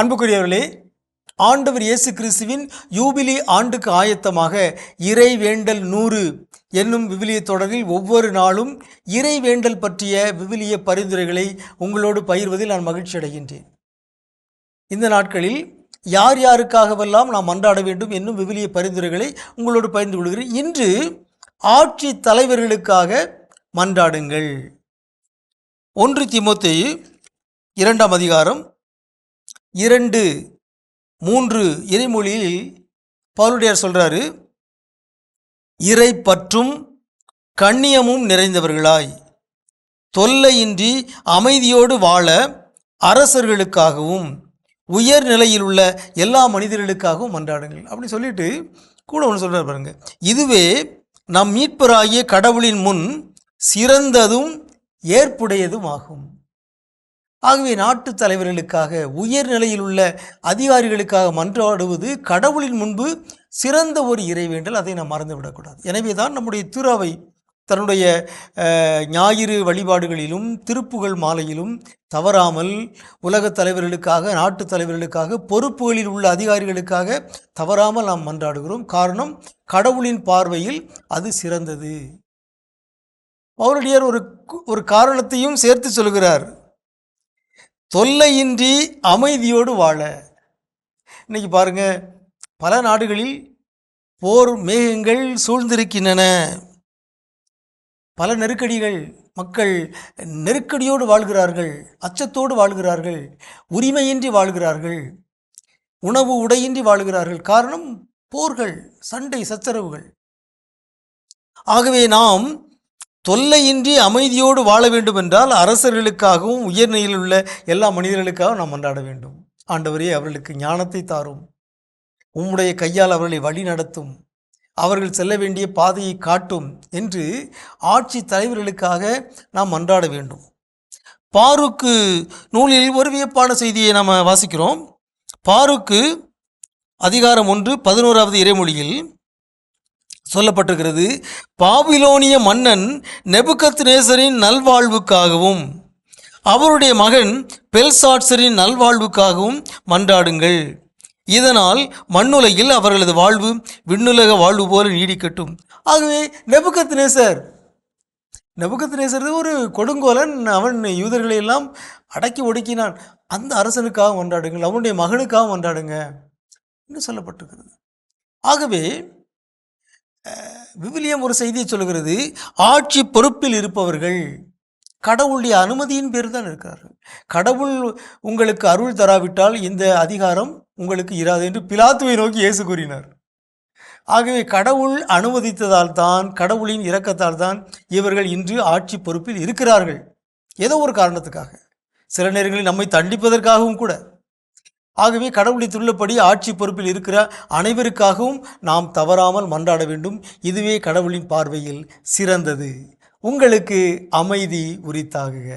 அன்புக்குரியவர்களே ஆண்டவர் இயேசு கிறிஸ்துவின் யூபிலி ஆண்டுக்கு ஆயத்தமாக இறை வேண்டல் நூறு என்னும் விவிலிய தொடரில் ஒவ்வொரு நாளும் இறை வேண்டல் பற்றிய விவிலிய பரிந்துரைகளை உங்களோடு பகிர்வதில் நான் மகிழ்ச்சி அடைகின்றேன். இந்த நாட்களில் யார் யாருக்காகவெல்லாம் நாம் மன்றாட வேண்டும் என்னும் விவிலிய பரிந்துரைகளை உங்களோடு பகிர்ந்து கொள்கிறேன். இன்று ஆட்சி தலைவர்களுக்காக மன்றாடுங்கள். ஒன்று திமுத்தி இரண்டாம் அதிகாரம் இரண்டு மூன்று இறைமொழியில் பவுலுடையார் சொல்கிறாரு இறை பற்றும் கண்ணியமும் நிறைந்தவர்களாய் தொல்லையின்றி அமைதியோடு வாழ அரசர்களுக்காகவும் உயர் நிலையில் உள்ள எல்லா மனிதர்களுக்காகவும் மன்றாடுங்கள். அப்படி சொல்லிட்டு கூட ஒன்று சொல்கிறார் பாருங்க. இதுவே நம் மீட்பராகிய கடவுளின் முன் சிறந்ததும் ஏற்புடையதும் ஆகும். ஆகவே நாட்டு தலைவர்களுக்காக உயர் நிலையில் உள்ள அதிகாரிகளுக்காக மன்றாடுவது கடவுளின் முன்பு சிறந்த ஒரு இறைவேண்டல். அதை நாம் மறந்துவிடக்கூடாது. எனவே தான் நம்முடைய திருவை தன்னுடைய ஞாயிறு வழிபாடுகளிலும் திருப்புகழ் மாலையிலும் தவறாமல் உலகத் தலைவர்களுக்காக நாட்டு தலைவர்களுக்காக பொறுப்புகளில் உள்ள அதிகாரிகளுக்காக தவறாமல் நாம் மன்றாடுகிறோம். காரணம் கடவுளின் பார்வையில் அது சிறந்தது. பவுலடியார் ஒரு ஒரு காரணத்தையும் சேர்த்து சொல்கிறார். தொல்லையின்றி அமைதியோடு வாழ. இன்னைக்கு பாருங்க பல நாடுகளில் போர் மேகங்கள் சூழ்ந்திருக்கின்றன. பல நெருக்கடிகள் மக்கள் நெருக்கடியோடு வாழ்கிறார்கள் அச்சத்தோடு வாழ்கிறார்கள் உரிமையின்றி வாழ்கிறார்கள் உணவு உடையின்றி வாழ்கிறார்கள். காரணம் போர்கள் சண்டை சச்சரவுகள். ஆகவே நாம் தொல்லையின்றி அமைதியோடு வாழ வேண்டும் என்றால் அரசர்களுக்காகவும் உயர்நிலையில் உள்ள எல்லா மனிதர்களுக்காகவும் நாம் மன்றாட வேண்டும். ஆண்டவரே அவர்களுக்கு ஞானத்தை தாரும். உம்முடைய கையால் அவர்களை வழி நடத்தும். அவர்கள் செல்ல வேண்டிய பாதையை காட்டும் என்று ஆட்சி தலைவர்களுக்காக நாம் மன்றாட வேண்டும். பாருக்கு நூலில் ஒரு வியப்பான செய்தியை நாம் வாசிக்கிறோம். பாருக்கு அதிகாரம் ஒன்று பதினோராவது இறைமொழியில் சொல்லப்பட்டிருக்கிறது பாபிலோனிய மன்னன் நெபுகத் நேசரின் நல்வாழ்வுக்காகவும் அவருடைய மகன் பெல்சாட்சரின் நல்வாழ்வுக்காகவும் மன்றாடுங்கள். இதனால் மண்ணுலகில் அவர்களது வாழ்வு விண்ணுலக வாழ்வு போல நீடிக்கட்டும். ஆகவே நெபுகத் நேசர் நெபுகத் நேசர் ஒரு கொடுங்கோலன் அவன் யூதர்களை எல்லாம் அடக்கி ஒடுக்கினான். அந்த அரசனுக்காக கொண்டாடுங்கள் அவனுடைய மகனுக்காக கொண்டாடுங்க என்று சொல்லப்பட்டிருக்கிறது. ஆகவே விவிலியம் ஒரு செய்தியை சொல்கிறது ஆட்சி பொறுப்பில் இருப்பவர்கள் கடவுளுடைய அனுமதியின் பேர் தான் இருக்கிறார்கள் கடவுள் உங்களுக்கு அருள் தராவிட்டால் இந்த அதிகாரம் உங்களுக்கு இராது என்று பிலாத்துவை நோக்கி இயேசு கூறினார். ஆகவே கடவுள் அனுமதித்ததால் தான் கடவுளின் இரக்கத்தால் தான் இவர்கள் இன்று ஆட்சி பொறுப்பில் இருக்கிறார்கள். ஏதோ ஒரு காரணத்துக்காக. சில நேரங்களில் நம்மை தண்டிப்பதற்காகவும் கூட. ஆகவே கடவுளை துள்ளபடி ஆட்சி பொறுப்பில் இருக்கிற அனைவருக்காகவும் நாம் தவறாமல் மன்றாட வேண்டும். இதுவே கடவுளின் பார்வையில் சிறந்தது. உங்களுக்கு அமைதி உரித்தாகுக.